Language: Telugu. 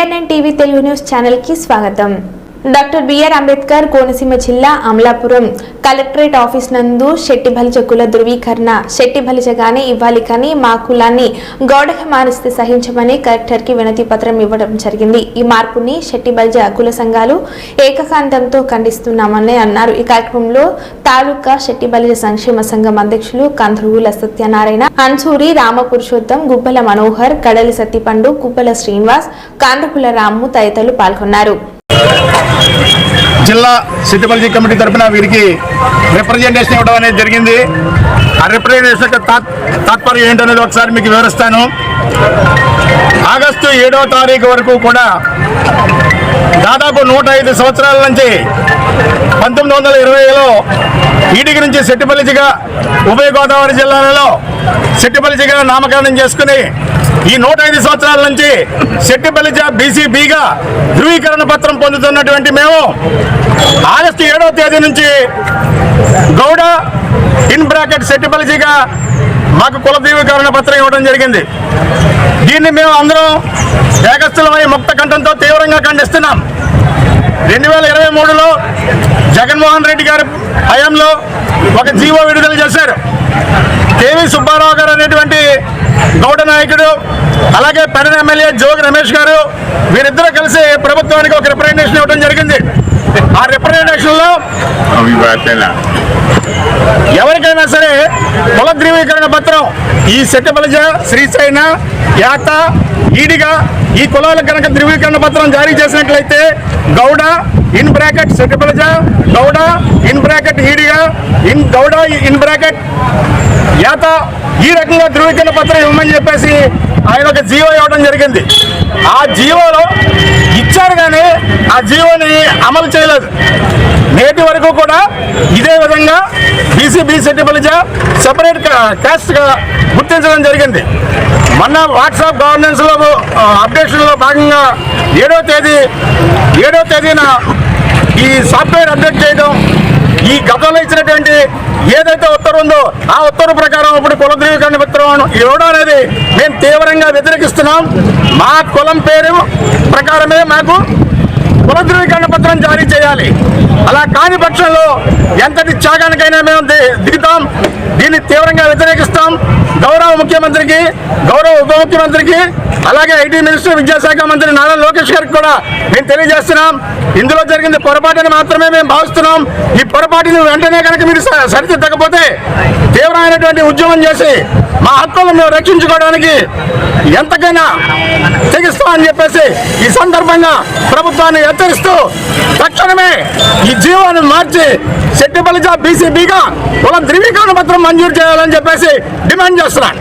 సిఎన్ఎన్ టీవీ తెలుగు న్యూస్ ఛానల్కి స్వాగతం. డాక్టర్ బిఆర్ అంబేద్కర్ కోనసీమ జిల్లా అమలాపురం కలెక్టరేట్ ఆఫీస్ నందు శెట్టి బలిజ ధృవీకరణ. శెట్టి బలిజగానే ఇవ్వాలి కానీ మా కులాన్ని గౌడగా మారిస్తే సహించమని కలెక్టర్కి వినతి పత్రం ఇవ్వడం జరిగింది. ఈ మార్పుని శెట్టి బలిజ కుల సంఘాలు ఏకకాంతంతో ఖండిస్తున్నామని అన్నారు. ఈ కార్యక్రమంలో తాలూకా శెట్టి బలిజ సంక్షేమ సంఘం అధ్యక్షులు కంధ్రువుల సత్యనారాయణ అన్సూరి రామపురుషోత్తం గుబ్బల మనోహర్ కడలి సత్తిపండు గుబ్బల శ్రీనివాస్ కాంద్రకుల రాము తదితరులు పాల్గొన్నారు. జిల్లా సిద్దిపల్లి కమిటీ తరఫున వీరికి రిప్రజెంటేషన్ ఇవ్వడం అనేది జరిగింది. ఆ రిప్రజెంటేషన్ యొక్క తాత్పర్యం ఏంటనేది ఒకసారి మీకు వివరిస్తాను. ఆగస్టు ఏడవ తారీఖు వరకు కూడా దాదాపు నూట ఐదు సంవత్సరాల నుంచి పంతొమ్మిది వందల ఇరవైలో ఈడికి నుంచి సెట్టిపల్లిజిగా ఉభయ గోదావరి జిల్లాలలో సెట్టిపల్లిజిగా నామకరణం చేసుకుని ఈ నూట ఐదు సంవత్సరాల నుంచి సెట్టిపల్లిజ బీసీబీగా ధృవీకరణ పత్రం పొందుతున్నటువంటి మేము ఆగస్టు ఏడవ తేదీ నుంచి గౌడ ఇన్ బ్రాకెట్ సెట్టిపల్లిజిగా మాకు కుల ధృవీకరణ పత్రం ఇవ్వడం జరిగింది. దీన్ని మేము అందరం ఏకస్థలమై ముక్త కంఠంతో తీవ్రంగా ఖండిస్తున్నాం. రెండు వేల ఇరవై మూడులో జగన్మోహన్ రెడ్డి గారి హయాంలో ఒక జీవో విడుదల చేశారు. కేవీ సుబ్బారావు గారు అనేటువంటి గౌడ నాయకుడు అలాగే పెడన ఎమ్మెల్యే జోగి రమేష్ గారు వీరిద్దరూ కలిసి ప్రభుత్వానికి ఒక రిప్రజెంటేషన్ ఇవ్వడం జరిగింది. ఆ రిప్రజెంటేషన్లో ఎవరికైనా సరే కుల ధ్రువీకరణ పత్రం ఈ సెట్టబలజ శ్రీశైన యాత ఈడిగా ఈ కులాల కనుక ధృవీకరణ పత్రం జారీ చేసినట్లయితే Goud in bracket Settibalija Goud in bracket Ediga in Goud in bracket Yata ఈ రకంగా ధృవీకరణ పత్రం ఇవ్వమని చెప్పేసి ఆయన ఒక జీవో ఇవ్వడం జరిగింది. ఆ జీవోలో ఇచ్చారు జీవోని అమలు చేయలేదు. నేటి వరకు కూడా ఇదే విధంగా బీసీ బీ సెటిబుల్జ సెపరేట్ క్యాస్ట్గా గుర్తించడం జరిగింది. మొన్న వాట్సాప్ గవర్నెన్స్లో అప్డేషన్లో భాగంగా ఏడో తేదీ ఏడో తేదీన ఈ సాఫ్ట్వేర్ అప్డేట్ చేయడం ఈ గతంలో ఇచ్చినటువంటి ఏదైతే ఉత్తర్వు ఉందో ఆ ఉత్తర్వు ప్రకారం ఇప్పుడు కుల ధృవీకరణ పత్రం ఇవ్వడం అనేది మేము తీవ్రంగా వ్యతిరేకిస్తున్నాం. మా కులం పేరు ప్రకారమే మాకు కుల ధృవీకరణ పత్రం జారీ చేయాలి. అలా కాని పక్షంలో ఎంతటి త్యాగానికైనా మేము దిగుతాం. దీన్ని తీవ్రంగా వ్యతిరేకిస్తాం. గౌరవ ముఖ్యమంత్రికి గౌరవ ఉప ముఖ్యమంత్రికి అలాగే ఐటీ మినిస్టర్ విద్యాశాఖ మంత్రి నారా లోకేష్ గారికి కూడా మేము తెలియజేస్తున్నాం. ఇందులో జరిగింది పొరపాటుని మాత్రమే మేము భావిస్తున్నాం. ఈ పొరపాటుని వెంటనే కనుక మీరు సరిదిద్దకపోతే తీవ్రమైనటువంటి ఉద్యమం చేసి మా హక్కులను మేము రక్షించుకోవడానికి ఎంతకైనా అని చెప్పేసి ఈ సందర్భంగా ప్రభుత్వాన్ని హెచ్చరిస్తూ తక్షణమే ఈ జీవాన్ని మార్చి సెట్టిపల్లిజా బీసీబీగా కుల ధృవీకరణ పత్రం మంజూరు చేయాలని చెప్పేసి డిమాండ్ చేస్తున్నాను.